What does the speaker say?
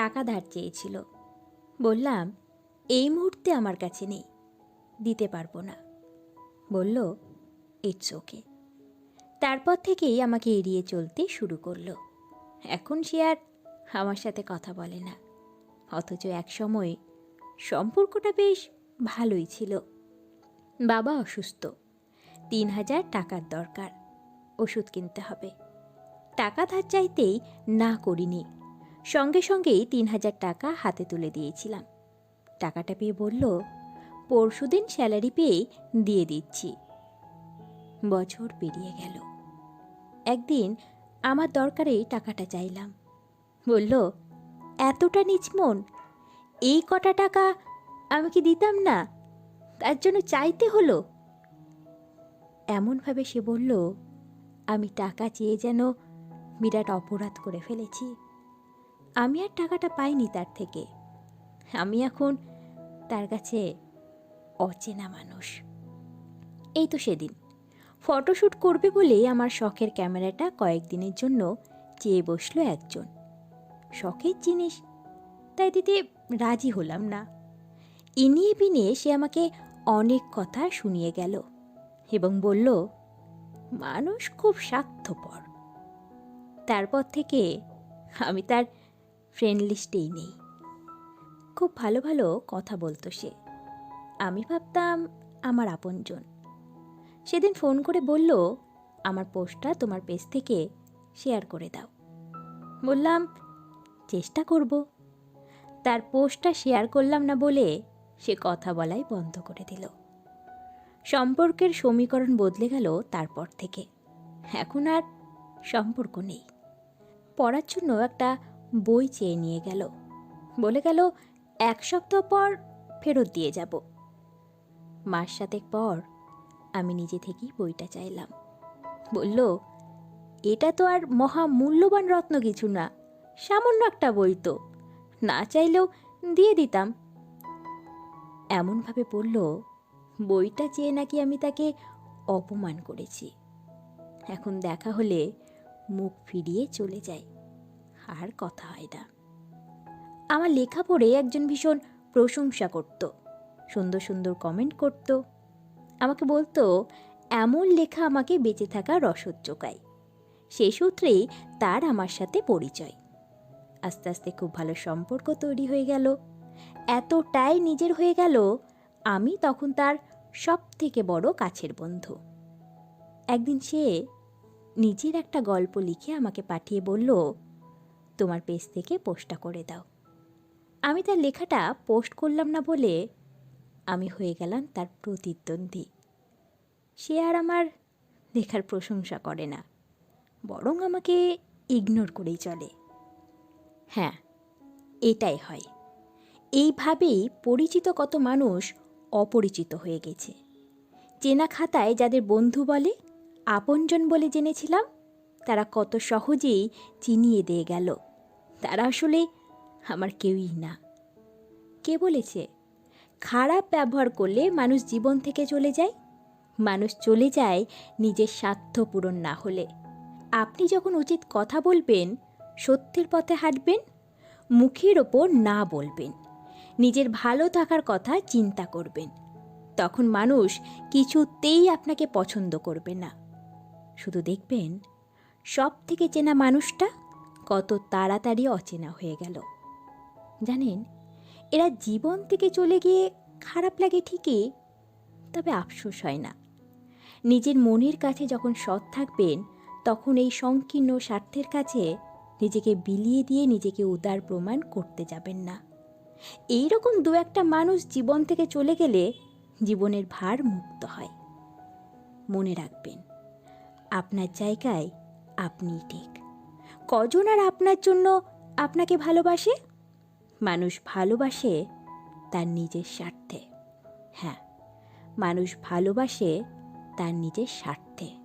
টাকা ধার চেয়েছিল। বললাম, এই মুহূর্তে আমার কাছে নেই, দিতে পারব না। বলল ইটস ওকে তারপর থেকেই আমাকে এড়িয়ে চলতে শুরু করল। এখন সে আর আমার সাথে কথা বলে না। অথচ এক সময় সম্পর্কটা বেশ ভালোই ছিল। বাবা অসুস্থ, তিন হাজার টাকার দরকার, ওষুধ কিনতে হবে। টাকা ধার চাইতেই না করিনি সঙ্গে সঙ্গেই তিন হাজার টাকা হাতে তুলে দিয়েছিলাম। টাকাটা পেয়ে বলল, পরশুদিন স্যালারি পেয়ে দিয়ে দিচ্ছি। বছর পেরিয়ে গেল। একদিন আমার দরকারে টাকাটা চাইলাম। বলল, এতটা নিচমন, এই কটা টাকা আমি কি দিতাম না? তার জন্য চাইতে হলো? এমনভাবে সে বলল, আমি টাকা চেয়ে যেন বিরাট অপরাধ করে ফেলেছি। আমি আর টাকাটা পাইনি তার থেকে। আমি এখন তার কাছে অচেনা মানুষ। এই তো সেদিন। ফটোশ্যুট করবে বলে আমার শখের ক্যামেরাটা কয়েকদিনের জন্য চেয়ে বসল একজন। শখের জিনিস, তাই দিতে রাজি হলাম না। ইনিয়ে বিনিয়ে সে আমাকে অনেক কথা শুনিয়ে গেল এবং বলল, মানুষ খুব স্বার্থপর। তারপর থেকে আমি তার ফ্রেন্ড লিস্টেই নেই। খুব ভালো ভালো কথা বলতো সে। আমি ভাবতাম আমার আপনজন। সেদিন ফোন করে বলল, আমার পোস্টটা তোমার পেজ থেকে শেয়ার করে দাও। বললাম, চেষ্টা করব। তার পোস্টটা শেয়ার করলাম না বলে সে কথা বলাই বন্ধ করে দিল। সম্পর্কের সমীকরণ বদলে গেল তারপর থেকে। এখন আর সম্পর্ক নেই। পড়ার জন্য একটা বই চেয়ে নিয়ে গেল। বলে গেল, এক সপ্তাহ পর ফেরত দিয়ে যাব। মাস সাতেক পর আমি নিজে থেকেই বইটা চাইলাম। বলল, এটা তো আর মহা মূল্যবান রত্ন কিছু না, সামান্য একটা বই তো, না চাইলেও দিয়ে দিতাম। এমনভাবে বলল, বইটা চেয়ে নাকি আমি তাকে অপমান করেছি। এখন দেখা হলে মুখ ফিরিয়ে চলে যায় আর কথা হয় না। আমার লেখা পড়ে একজন ভীষণ প্রশংসা করত, সুন্দর সুন্দর কমেন্ট করত, আমাকে বলতো, এমন লেখা আমাকে বেঁচে থাকা রসদ চোকায় সে সূত্রেই তার আমার সাথে পরিচয়। আস্তে আস্তে খুব ভালো সম্পর্ক তৈরি হয়ে গেল। এতটাই নিজের হয়ে গেল, আমি তখন তার সব থেকে বড় কাছের বন্ধু। একদিন সে নিজের একটা গল্প লিখে আমাকে পাঠিয়ে বলল তোমার পেজ থেকে পোস্টটা করে দাও। আমি তার লেখাটা পোস্ট করলাম না বলে আমি হয়ে গেলাম তার প্রতিদ্বন্দ্বী। সে আর আমার লেখার প্রশংসা করে না, বরং আমাকে ইগনোর করেই চলে। হ্যাঁ এটাই হয়। এইভাবেই পরিচিত কত মানুষ অপরিচিত হয়ে গেছে। চেনা খাতায় যাদের বন্ধু বলে, আপনজন বলে জেনেছিলাম, তারা কত সহজেই চিনিয়ে দিয়ে গেল। তারা আসলে আমার কেউই না। কে বলেছে? খারাপ ব্যবহার করলে মানুষ জীবন থেকে চলে যায়? মানুষ চলে যায় নিজের স্বার্থ পূরণ না হলে। আপনি যখন উচিত কথা বলবেন, সত্যের পথে হাঁটবেন, মুখের ওপর না বলবেন, নিজের ভালো থাকার কথা চিন্তা করবেন, তখন মানুষ কিছুতেই আপনাকে পছন্দ করবে না। শুধু দেখবেন সব থেকে চেনা মানুষটা কত তাড়াতাড়ি অচেনা হয়ে গেল। জানেন, এরা জীবন থেকে চলে গিয়ে খারাপ লাগে ঠিকই, তবে আফসোস হয় না। নিজের মনের কাছে যখন সৎ থাকবেন, তখন এই সংকীর্ণ স্বার্থের কাছে নিজেকে বিলিয়ে দিয়ে নিজেকে উদার প্রমাণ করতে যাবেন না। এই রকম দু একটা মানুষ জীবন থেকে চলে গেলে জীবনের ভার মুক্ত হয়। মনে রাখবেন, আপনার জায়গায় আপনিই ঠিক। কজন আর আপনার জন্য আপনাকে ভালোবাসে? মানুষ ভালোবাসে তার নিজের স্বার্থে। হ্যাঁ মানুষ ভালোবাসে তার নিজের স্বার্থে।